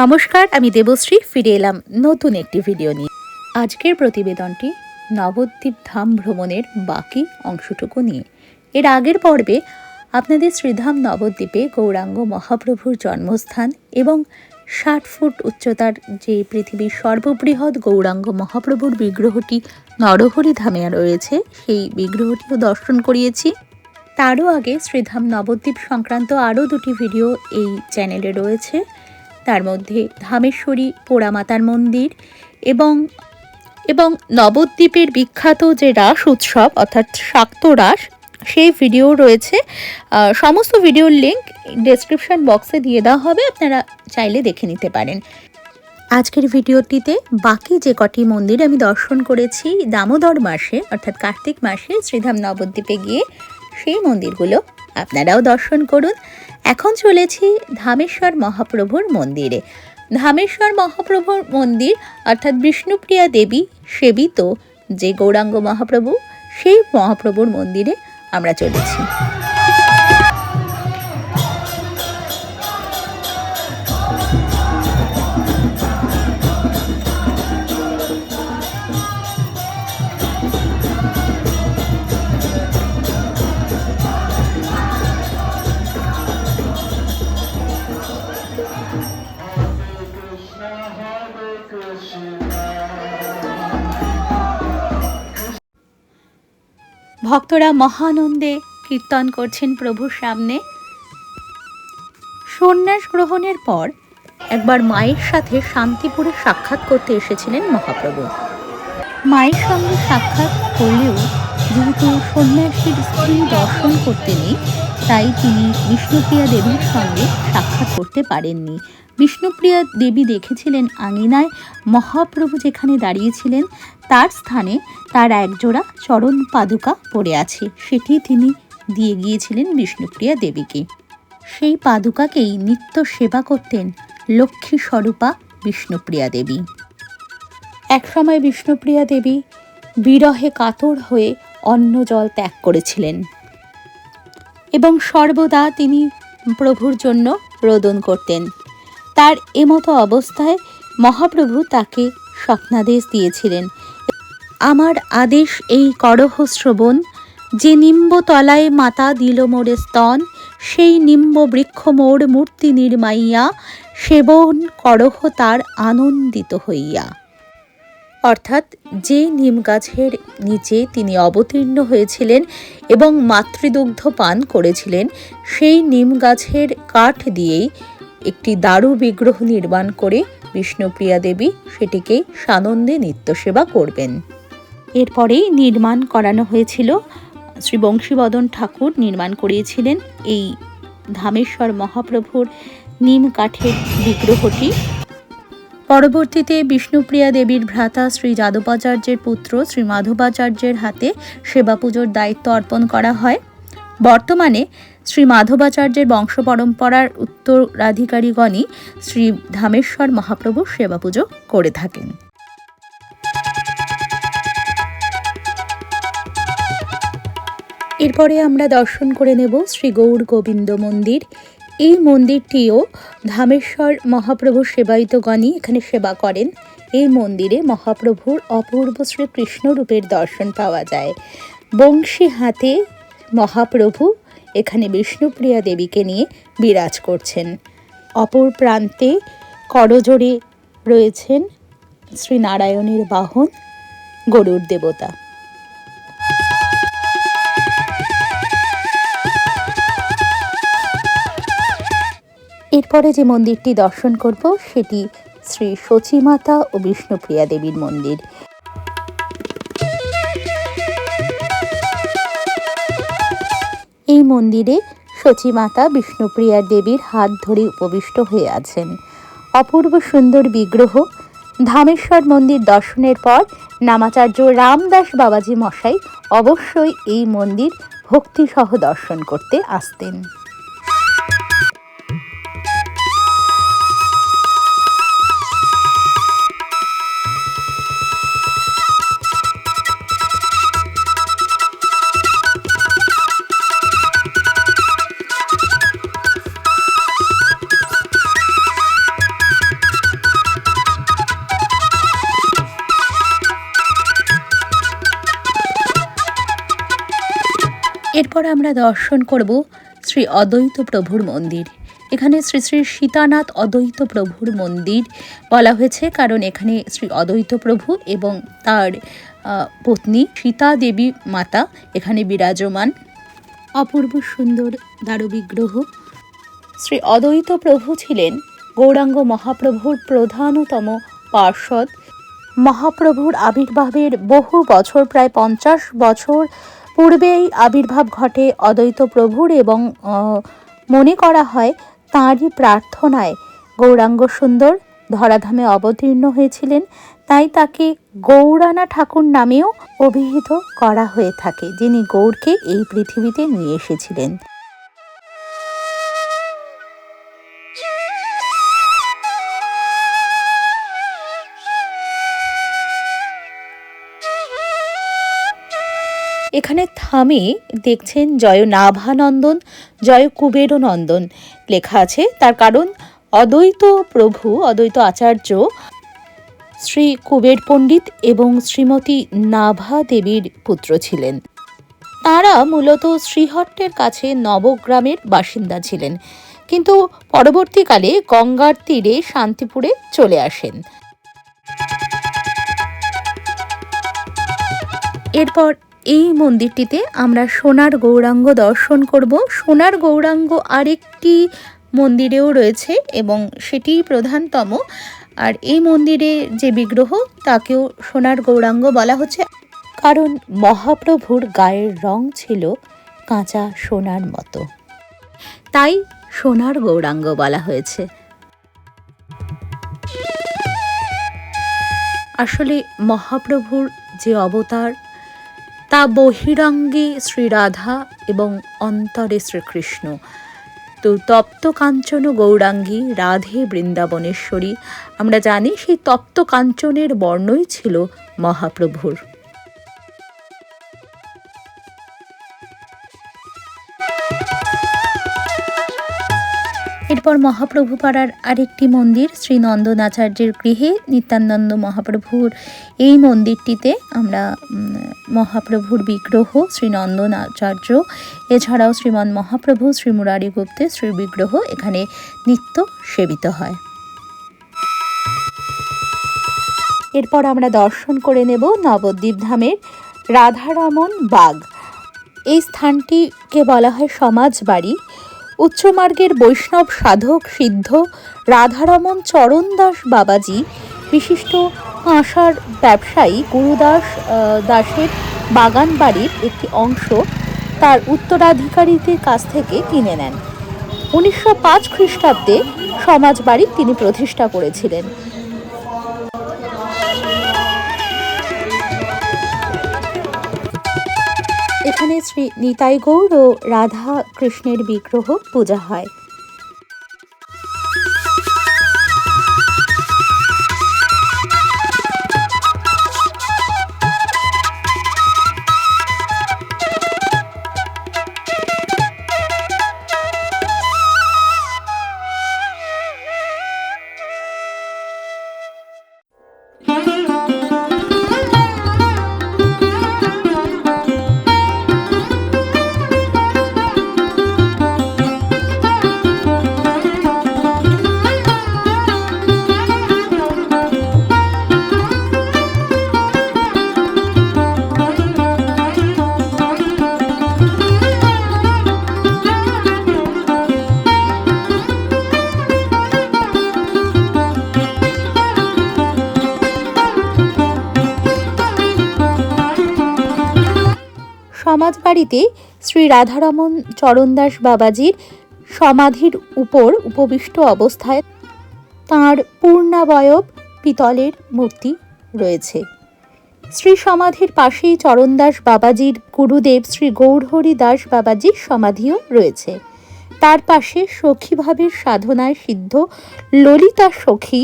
নমস্কার, আমি দেবশ্রী, ফিরে এলাম নতুন একটি ভিডিও নিয়ে। আজকের প্রতিবেদনটি নবদ্বীপ ধাম ভ্রমণের বাকি অংশটুকু নিয়ে। এর আগের পর্বে আপনাদের শ্রীধাম নবদ্বীপে গৌরাঙ্গ মহাপ্রভুর জন্মস্থান এবং ষাট ফুট উচ্চতার যে পৃথিবীর সর্ববৃহৎ গৌরাঙ্গ মহাপ্রভুর বিগ্রহটি নরহরি ধামে রয়েছে, সেই বিগ্রহটিও দর্শন করিয়েছি। তারও আগে শ্রীধাম নবদ্বীপ সংক্রান্ত আরও দুটি ভিডিও এই চ্যানেলে রয়েছে। তার মধ্যে ধামেশ্বরী পোড়ামাতার মন্দির এবং এবং নবদ্বীপের বিখ্যাত যে রাস উৎসব, অর্থাৎ শাক্ত রাস, সেই ভিডিও রয়েছে। সমস্ত ভিডিওর লিঙ্ক ডেসক্রিপশন বক্সে দিয়ে দেওয়া হবে, আপনারা চাইলে দেখে নিতে পারেন। আজকের ভিডিওটিতে বাকি যে কটি মন্দির আমি দর্শন করেছি, দামোদর মাসে, অর্থাৎ কার্তিক মাসে শ্রীধাম নবদ্বীপে গিয়ে, সেই মন্দিরগুলো আপনারাও দর্শন করুন। এখন চলেছি ধামেশ্বর মহাপ্রভুর মন্দিরে। ধামেশ্বর মহাপ্রভুর মন্দির, অর্থাৎ বিষ্ণুপ্রিয়া দেবী সেবিত যে গৌরাঙ্গ মহাপ্রভু, সেই মহাপ্রভুর মন্দিরে আমরা চলেছি। ভক্তরা মহানন্দে কীর্তন করছেন প্রভুর সামনে। সন্ন্যাস গ্রহণের পর একবার মায়ের সাথে শান্তিপুরে সাক্ষাৎ করতে এসেছিলেন মহাপ্রভু। মায়ের সঙ্গে সাক্ষাৎ করলেও যেহেতু সন্ন্যাসীর স্ত্রী দর্শন করতে নেই, তাই তিনি বিষ্ণুপ্রিয়া দেবীর সঙ্গে সাক্ষাৎ করতে পারেননি। বিষ্ণুপ্রিয়া দেবী দেখেছিলেন আঙিনায়। মহাপ্রভু যেখানে দাঁড়িয়েছিলেন, তার স্থানে তার একজোড়া চরণ পাদুকা পড়ে আছে। সেটি তিনি দিয়ে গিয়েছিলেন বিষ্ণুপ্রিয়া দেবীকে। সেই পাদুকাকেই নিত্য সেবা করতেন লক্ষ্মী স্বরূপা বিষ্ণুপ্রিয়া দেবী। একসময় বিষ্ণুপ্রিয়া দেবী বিরহে কাতর হয়ে অন্ন জল ত্যাগ করেছিলেন এবং সর্বদা তিনি প্রভুর জন্য রোদন করতেন। তার এমতো অবস্থায় মহাপ্রভু তাকে স্বপ্নাদেশ দিয়েছিলেন। আমার আদেশ এই করহ শ্রবণ, যে নিম্ব তলায় মাতা দিল মোরে স্তন, সেই নিম্ব বৃক্ষ মোর মূর্তি নির্মাইয়া, সেবন করহ তার আনন্দিত হইয়া। অর্থাৎ যে নিম গাছের নিচে তিনি অবতীর্ণ হয়েছিলেন এবং মাতৃদুগ্ধ পান করেছিলেন, সেই নিম গাছের কাঠ দিয়েই একটি দারু বিগ্রহ নির্মাণ করে বিষ্ণুপ্রিয়া দেবী সেটিকে সানন্দে নিত্য সেবা করবেন। এরপরেই নির্মাণ করানো হয়েছিল। শ্রী বংশীবদন ঠাকুর নির্মাণ করিয়েছিলেন এই ধামেশ্বর মহাপ্রভুর নিম কাঠের বিগ্রহটি। পরবর্তীতে বিষ্ণুপ্রিয়া দেবীর ভ্রাতা শ্রী যাদবাচার্যের পুত্র শ্রী মাধবাচার্যের হাতে সেবা পুজোর দায়িত্ব অর্পণ করা হয়। বর্তমানে শ্রী মাধবাচার্যের বংশ পরম্পরার উত্তরাধিকারীগণই শ্রী ধামেশ্বর মহাপ্রভুর সেবা পুজো করে থাকেন। এরপরে আমরা দর্শন করে নেব শ্রী গৌর গোবিন্দ মন্দির। এই মন্দিরটিও ধামেশ্বর মহাপ্রভুর সেবায়িতগণই এখানে সেবা করেন। এই মন্দিরে মহাপ্রভুর অপূর্ব শ্রী কৃষ্ণরূপের দর্শন পাওয়া যায়। বংশী হাতে মহাপ্রভু এখানে বিষ্ণুপ্রিয়া দেবীকে নিয়ে বিরাজ করছেন। অপর প্রান্তে করজোড়ে রয়েছেন শ্রীনারায়ণের বাহন গরুর দেবতা। এরপরে যে মন্দিরটি দর্শন করব, সেটি শ্রী সচিমাতা ও বিষ্ণুপ্রিয়া দেবীর মন্দির। এই মন্দিরে সচীমাতা বিষ্ণুপ্রিয়া দেবীর হাত ধরে উপবিষ্ট হয়ে আছেন। অপূর্ব সুন্দর বিগ্রহ, ধামেশ্বর মন্দির দর্শনের পর নামাচার্য রামদাস বাবাজি মশাই অবশ্যই এই মন্দির ভক্তিসহ দর্শন করতে আসতেন। এরপর আমরা দর্শন করব শ্রী অদ্বৈত প্রভুর মন্দির। এখানে শ্রী শ্রী সীতানাথ অদ্বৈত প্রভুর মন্দির বলা হয়েছে, কারণ এখানে শ্রী অদ্বৈত প্রভু এবং তার পত্নী সীতা দেবী মাতা এখানে বিরাজমান। অপূর্ব সুন্দর দারুবিগ্রহ শ্রী অদ্বৈত প্রভু ছিলেন গৌরাঙ্গ মহাপ্রভুর প্রধানতম পার্ষদ মহাপ্রভুর আবির্ভাবের বহু বছর, প্রায় পঞ্চাশ বছর পূর্বেই আবির্ভাব ঘটে অদ্বৈত প্রভুর এবং মনে করা হয় তাঁরই প্রার্থনায়। গৌরাঙ্গ সুন্দর ধরাধামে অবতীর্ণ হয়েছিলেন, তাই তাকে গৌরানা ঠাকুর নামেও অভিহিত করা হয়ে থাকে, যিনি গৌরকে এই পৃথিবীতে নিয়ে এসেছিলেন। এখানে থামে দেখছেন জয় নাভানন্দন জয় কুবের নন্দন লেখা আছে, তার কারণ অদ্বৈত প্রভু, অদ্বৈত আচার্য শ্রী কুবের পণ্ডিত এবং শ্রীমতী নাভা দেবীর পুত্র ছিলেন। তাঁরা মূলত শ্রীহট্টের কাছে নবগ্রামের বাসিন্দা ছিলেন। কিন্তু পরবর্তীকালে গঙ্গার তীরে শান্তিপুরে চলে আসেন। এরপর এই মন্দিরটিতে আমরা সোনার গৌরাঙ্গ দর্শন করব। সোনার গৌরাঙ্গ আরেকটি মন্দিরেও রয়েছে এবং সেটিই প্রধানতম। আর এই মন্দিরে যে বিগ্রহ, তাকেও সোনার গৌরাঙ্গ বলা হচ্ছে। কারণ মহাপ্রভুর গায়ের রং ছিল কাঁচা সোনার মতো। তাই সোনার গৌরাঙ্গ বলা হয়েছে। আসলে মহাপ্রভুর যে অবতার তা বহিরাঙ্গে শ্রীরাধা এবং অন্তরে শ্রীকৃষ্ণ। তো তপ্ত কাঞ্চন গৌরাঙ্গী রাধে বৃন্দাবনেশ্বরী। আমরা জানি সেই তপ্ত কাঞ্চনের বর্ণই ছিল মহাপ্রভুর। এরপর মহাপ্রভু পাড়ার আরেকটি মন্দির শ্রী নন্দনাচার্যের গৃহে নিত্যানন্দ মহাপ্রভুর এই মন্দিরটিতে আমরা মহাপ্রভুর বিগ্রহ শ্রী নন্দনাচার্য এছাড়াও শ্রীমন মহাপ্রভু শ্রী মুরারি গুপ্তের শ্রী বিগ্রহ এখানে নিত্য সেবিত হয়। এরপর আমরা দর্শন করে নেব নবদ্বীপ ধামের রাধারমন বাগ। এই স্থানটিকে বলা হয় সমাজ বাড়ি উচ্চমার্গের বৈষ্ণব সাধক সিদ্ধ রাধারমন চরণ দাস বাবাজি, বিশিষ্ট হাঁসার ব্যবসায়ী গুরুদাস দাসের বাগান বাড়ির একটি অংশ তার উত্তরাধিকারীদের কাছ থেকে কিনে নেন। উনিশশো পাঁচ খ্রিস্টাব্দে সমাজ বাড়ি তিনি প্রতিষ্ঠা করেছিলেন। এখানে শ্রী নিতাই গৌর ও রাধা কৃষ্ণের বিগ্রহ পূজা হয়। সমাজবাড়িতে শ্রী রাধারমন চরণদাস বাবাজির সমাধির উপর উপবিষ্ট অবস্থায় তাঁর পূর্ণাবয়ব পিতলের মূর্তি রয়েছে। শ্রী সমাধির পাশেই চরণদাস বাবাজির গুরুদেব শ্রী গৌরহরি দাস বাবাজির সমাধিও রয়েছে। তার পাশে সখীভাবের সাধনায় সিদ্ধ ললিতা সখী,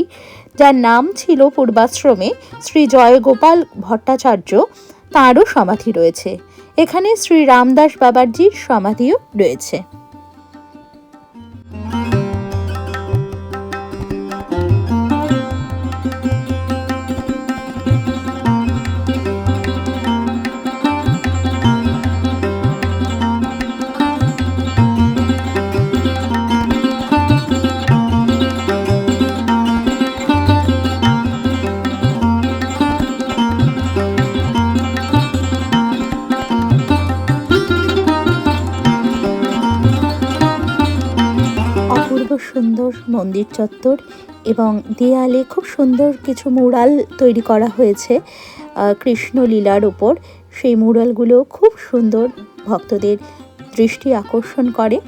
যার নাম ছিল পূর্বাশ্রমে শ্রী জয়গোপাল ভট্টাচার্য, তাঁরও সমাধি রয়েছে। এখানে শ্রী রামদাস বাবাজির সমাধিও রয়েছে। সুন্দর মন্দির চত্বর এবং দেয়ালে খুব সুন্দর কিছু মুরাল তৈরি করা হয়েছে আহ, কৃষ্ণ লীলার ওপর সেই মুরালগুলো খুব সুন্দর ভক্তদের দৃষ্টি আকর্ষণ করে।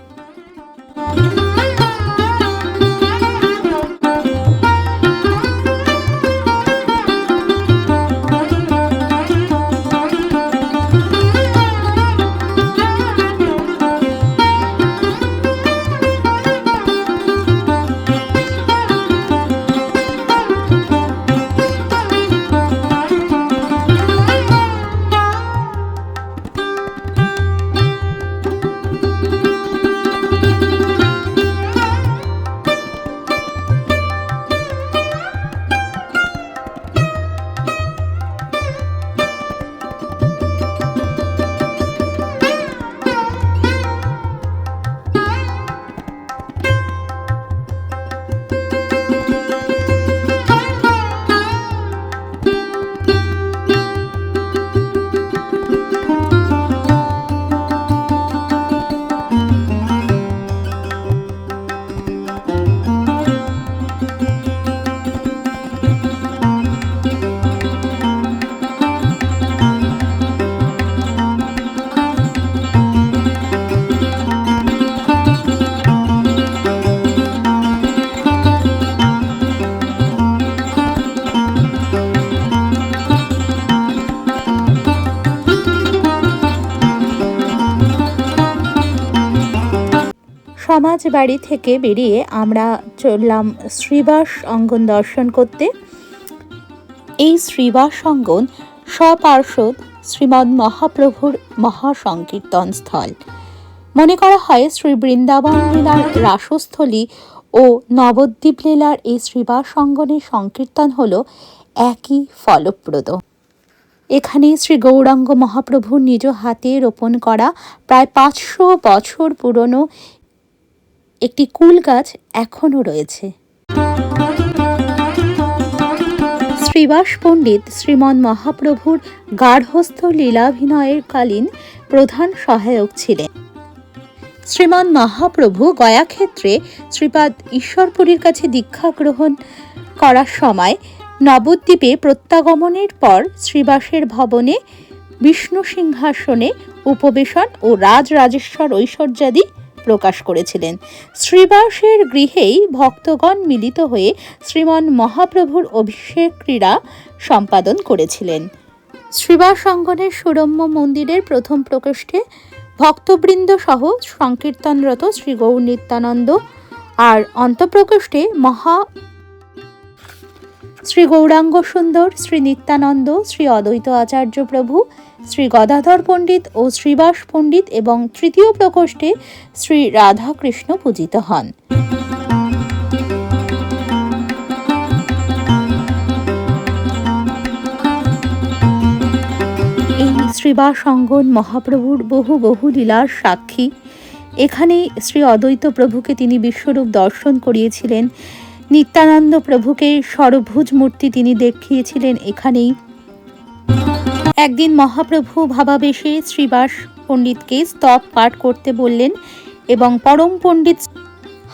সমাজ বাড়ি থেকে বেরিয়ে আমরা চললাম শ্রীবাস অঙ্গন দর্শন করতে। এই শ্রীবাস অঙ্গন স্বপার্শ্বদ শ্রীমদ মহাপ্রভুর মহাসংকীর্তন স্থল। মনে করা হয় শ্রী বৃন্দাবন লীলার রাসস্থলী ও নবদ্বীপ লীলার এই শ্রীবাস অঙ্গনের সংকীর্তন হল একই ফলপ্রদ। এখানে শ্রী গৌরাঙ্গ মহাপ্রভুর নিজ হাতে রোপণ করা প্রায় পাঁচশো বছর পুরনো একটি কুল গাছ এখনও রয়েছে। শ্রীবাস পণ্ডিত শ্রীমন মহাপ্রভুর গার্হস্থ লীলাভিনয়ের কালীন প্রধান সহায়ক ছিলেন। শ্রীমন মহাপ্রভু গয়াক্ষেত্রে শ্রীপাদ ঈশ্বরপুরীর কাছে দীক্ষা গ্রহণ করার সময় নবদ্বীপে প্রত্যাগমনের পর শ্রীবাসের ভবনে বিষ্ণু সিংহাসনে উপবেশন ও রাজ রাজেশ্বর ঐশ্বর্যাদি প্রকাশ করেছিলেন। শ্রীবাসের গৃহেই ভক্তগণ মিলিত হয়ে শ্রীমন মহাপ্রভুর অভিষেক ক্রীড়া সম্পাদন করেছিলেন। শ্রীবাস অঙ্গনের সুরম্য মন্দিরের প্রথম প্রকোষ্ঠে ভক্তবৃন্দ সহ সংকীর্তনরত শ্রী গৌর নিত্যানন্দ আর অন্তঃপ্রকোষ্ঠে মহা শ্রী গৌরাঙ্গ সুন্দর, শ্রী নিত্যানন্দ, শ্রী অদ্বৈত আচার্য প্রভু, শ্রী গদাধর পণ্ডিত ও শ্রীবাস পণ্ডিত এবং তৃতীয় প্রকোষ্ঠে শ্রী রাধাকৃষ্ণ পূজিত হন। এই শ্রীবাস অঙ্গন মহাপ্রভুর বহু বহু লীলার সাক্ষী। এখানেই শ্রী অদ্বৈত প্রভুকে তিনি বিশ্বরূপ দর্শন করিয়েছিলেন। নিত্যানন্দ প্রভুকে সরভুজ মূর্তি তিনি দেখিয়েছিলেন এখানেই। একদিন মহাপ্রভু ভাবাবেশে শ্রীবাস পণ্ডিতকে স্তব পাঠ করতে বললেন এবং পরম পণ্ডিত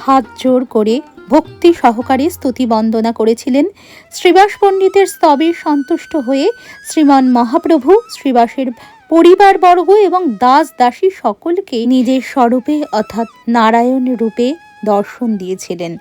হাত জোর করে ভক্তি সহকারে স্তুতি বন্দনা করেছিলেন। শ্রীবাস পণ্ডিতের স্তবে সন্তুষ্ট হয়ে শ্রীমান মহাপ্রভু শ্রীবাসের পরিবারবর্গ এবং দাস দাসী সকলকে নিজের স্বরূপে অর্থাৎ নারায়ণ রূপে দর্শন দিয়েছিলেন।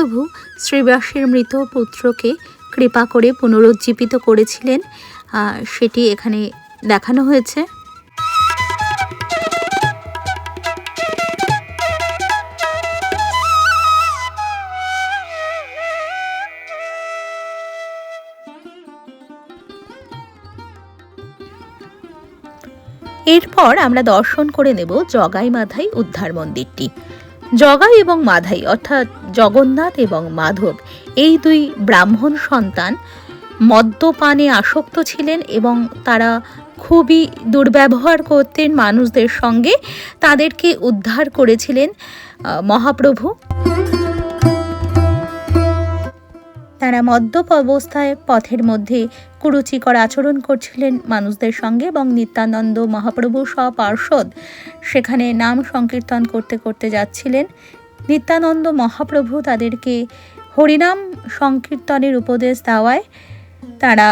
মহাপ্রভু শ্রীবাসের মৃত পুত্রকে কৃপা করে পুনরুজ্জীবিত করেছিলেন। সেটি এখানে দেখানো হয়েছে। এরপর আমরা দর্শন করে নেব জগাই মাথায় উদ্ধার মন্দিরটি। জগাই এবং মাধাই, অর্থাৎ জগন্নাথ এবং মাধব, এই দুই ব্রাহ্মণ সন্তান মদ্যপানে আসক্ত ছিলেন এবং তারা খুবই দুর্ব্যবহার করতেন মানুষদের সঙ্গে। তাদেরকে উদ্ধার করেছিলেন মহাপ্রভু। তারা মদ্যপ অবস্থায় পথের মধ্যে কুরুচিকর আচরণ করছিলেন মানুষদের সঙ্গে এবং নিত্যানন্দ মহাপ্রভু সপার্ষদ সেখানে নাম সংকীর্তন করতে করতে যাচ্ছিলেন। নিত্যানন্দ মহাপ্রভু তাদেরকে হরিনাম সংকীর্তনের উপদেশ দেওয়ায় তারা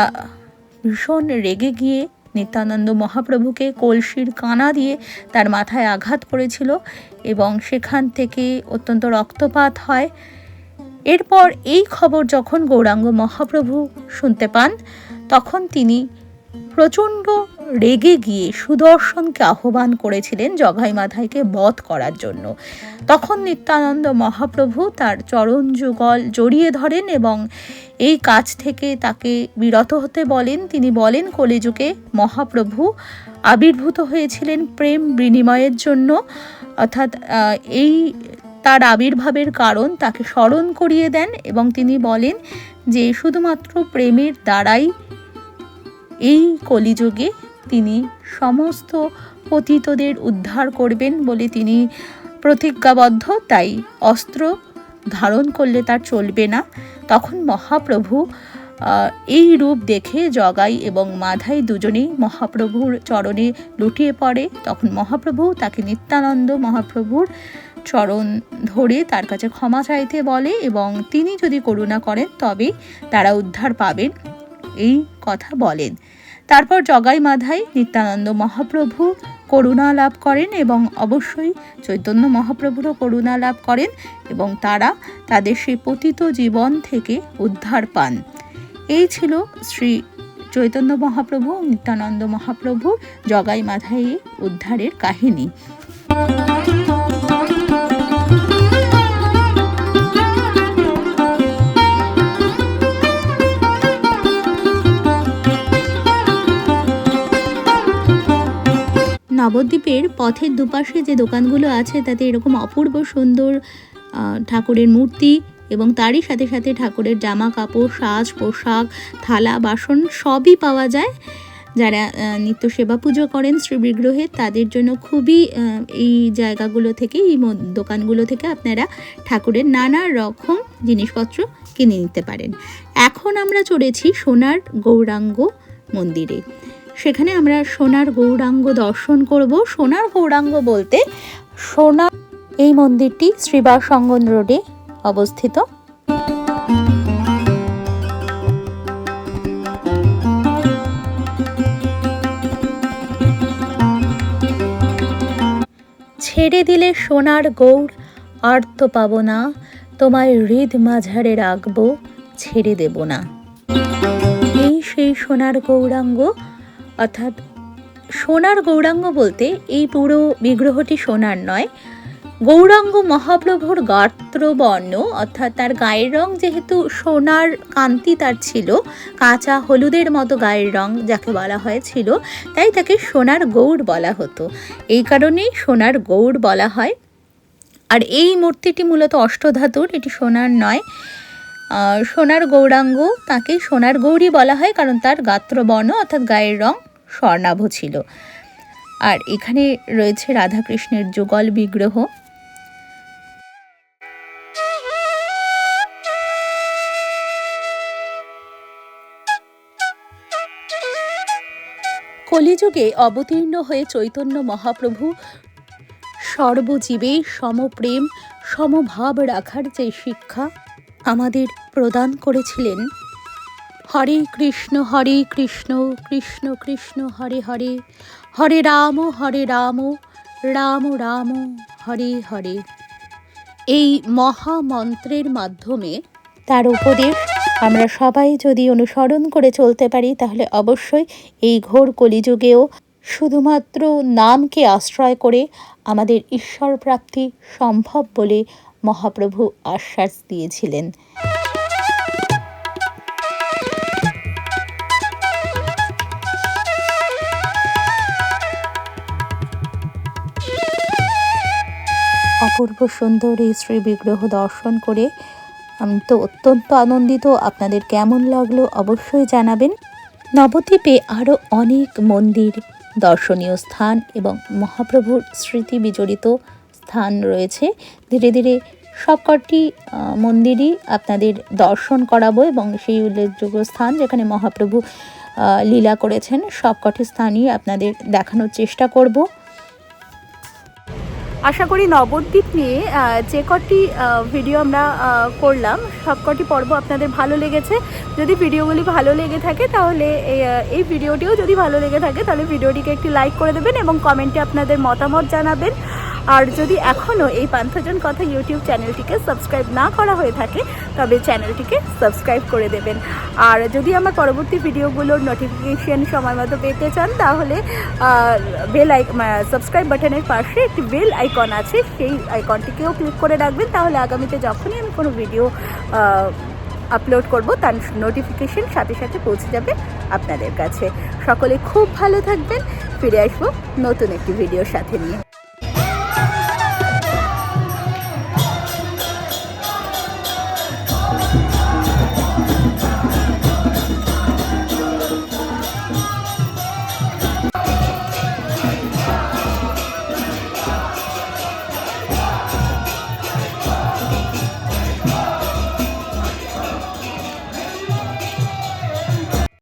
ভীষণ রেগে গিয়ে নিত্যানন্দ মহাপ্রভুকে কলসির কানা দিয়ে তার মাথায় আঘাত করেছিল এবং সেখান থেকে অত্যন্ত রক্তপাত হয়। এরপর এই খবর যখন গৌরাঙ্গ মহাপ্রভু শুনতে পান, তখন তিনি প্রচণ্ড রেগে গিয়ে সুদর্শনকে আহ্বান করেছিলেন জগাই মাধাইকে বধ করার জন্য। তখন নিত্যানন্দ মহাপ্রভু তার চরণ যুগল জড়িয়ে ধরেন এবং এই কাজ থেকে তাকে বিরত হতে বলেন। তিনি বলেন, কলিযুগে মহাপ্রভু আবির্ভূত হয়েছিলেন প্রেম বিনিময়ের জন্য। অর্থাৎ এই তার আবির্ভাবের কারণ তাকে স্মরণ করিয়ে দেন এবং তিনি বলেন যে শুধুমাত্র প্রেমের দ্বারাই এই কলিযুগে তিনি সমস্ত পতিতদের উদ্ধার করবেন বলে তিনি প্রতিজ্ঞাবদ্ধ। তাই অস্ত্র ধারণ করলে তার চলবে না। তখন মহাপ্রভু এই রূপ দেখে জগাই এবং মাধাই দুজনেই মহাপ্রভুর চরণে লুটিয়ে পড়ে। তখন মহাপ্রভু তাকে নিত্যানন্দ মহাপ্রভুর চরণ ধরে তার কাছে ক্ষমা চাইতে বলে এবং তিনি যদি করুণা করেন, তবে তারা উদ্ধার পাবেন। এই কথা বলেন। তারপর জগাই মাধাই নিত্যানন্দ মহাপ্রভু করুণা লাভ করেন এবং অবশ্যই চৈতন্য মহাপ্রভুরও করুণা লাভ করেন এবং তারা তাদের সেই পতিত জীবন থেকে উদ্ধার পান। এই ছিল শ্রী চৈতন্য মহাপ্রভু নিত্যানন্দ মহাপ্রভুর জগাই মাধাই উদ্ধারের কাহিনী। নবদ্বীপের পথের দুপাশে যে দোকানগুলো আছে, তাতে এরকম অপূর্ব সুন্দর ঠাকুরের মূর্তি এবং তারই সাথে সাথে ঠাকুরের জামা কাপড়, সাজ, পোশাক, থালা, বাসন সবই পাওয়া যায়। যারা নিত্য সেবা পুজো করেন শ্রী বিগ্রহে, তাদের জন্য খুবই এই জায়গাগুলো থেকে, এই দোকানগুলো থেকে আপনারা ঠাকুরের নানা রকম জিনিসপত্র কিনে নিতে পারেন। এখন আমরা চড়েছি সোনার গৌরাঙ্গ মন্দিরে। সেখানে আমরা সোনার গৌরাঙ্গ দর্শন করব। সোনার গৌরাঙ্গ বলতে সোনা এই মন্দিরটি শ্রীবাস অঙ্গন রোডে অবস্থিত। ছেড়ে দিলে সোনার গৌর, আর তো পাবো না, তোমায় হৃদ মাঝারে রাখব, ছেড়ে দেব না। এই সেই সোনার গৌরাঙ্গ অর্থাৎ সোনার গৌরাঙ্গ বলতে এই পুরো বিগ্রহটি সোনার নয়। গৌরাঙ্গ মহাপ্রভুর গাত্রবর্ণ, অর্থাৎ তার গায়ের রং যেহেতু সোনার কান্তি তার ছিল, কাঁচা হলুদের মতো গায়ের রং যাকে বলা হয়েছিল, তাই তাকে সোনার গৌড় বলা হতো। এই কারণেই সোনার গৌড় বলা হয়। আর এই মূর্তিটি মূলত অষ্টধাতুর, এটি সোনার নয়। সোনার গৌরাঙ্গ তাকে সোনার গৌরী বলা হয়, কারণ তার গাত্রবর্ণ, অর্থাৎ গায়ের রং স্বর্ণাভ ছিল। আর এখানে রয়েছে রাধাকৃষ্ণের যুগল বিগ্রহ। কলিযুগে অবতীর্ণ হয়ে চৈতন্য মহাপ্রভু সর্বজীবে সমপ্রেম, সমভাব রাখার যে শিক্ষা আমাদের প্রদান করেছিলেন হরে কৃষ্ণ হরে কৃষ্ণ কৃষ্ণ কৃষ্ণ, হরে হরে। হরে রাম হরে রাম রাম রাম, হরে হরে। এই মহামন্ত্রের মাধ্যমে তার উপদেশ আমরা সবাই যদি অনুসরণ করে চলতে পারি, তাহলে অবশ্যই এই ঘোর কলিযুগেও শুধুমাত্র নামকে আশ্রয় করে আমাদের ঈশ্বর প্রাপ্তি সম্ভব বলে মহাপ্রভু আশ্বাস দিয়েছিলেন। অপূর্ব সুন্দর এই শ্রী বিগ্রহ দর্শন করে আমি তো অত্যন্ত আনন্দিত। আপনাদের কেমন লাগল অবশ্যই জানাবেন। নবদ্বীপে আরও অনেক মন্দির, দর্শনীয় স্থান এবং মহাপ্রভুর স্মৃতি বিজড়িত স্থান রয়েছে। ধীরে ধীরে সবকটি মন্দিরই আপনাদের দর্শন করাবো এবং সেই উল্লেখযোগ্য স্থান যেখানে মহাপ্রভু লীলা করেছেন, সবকটি স্থানই আপনাদের দেখানোর চেষ্টা করব। আশা করি নবদ্বীপ নিয়ে যে কটি ভিডিও আমরা করলাম, সব কটি পর্ব আপনাদের ভালো লেগেছে। যদি ভিডিওগুলি ভালো লেগে থাকে তাহলে এই ভিডিওটিও যদি ভালো লেগে থাকে তাহলে ভিডিওটিকে একটি লাইক করে দেবেন এবং কমেন্টে আপনাদের মতামত জানাবেন। আর যদি এখনও এই পান্থজন কথা ইউটিউব চ্যানেলটিকে সাবস্ক্রাইব না করা হয়ে থাকে, তবে চ্যানেলটিকে সাবস্ক্রাইব করে দেবেন। আর যদি আমার পরবর্তী ভিডিওগুলোর নোটিফিকেশন সময় মতো পেতে চান, তাহলে বেল আই সাবস্ক্রাইব বাটনের পাশে একটি বেল আইকন আছে, সেই আইকনটিকেও ক্লিক করে রাখবেন। তাহলে আগামীতে যখনই আমি কোনো ভিডিও আপলোড করব, তার নোটিফিকেশন সাথে সাথে পৌঁছে যাবে আপনাদের কাছে। সকলে খুব ভালো থাকবেন, ফিরে আসব নতুন একটি ভিডিওর সাথে নিয়ে।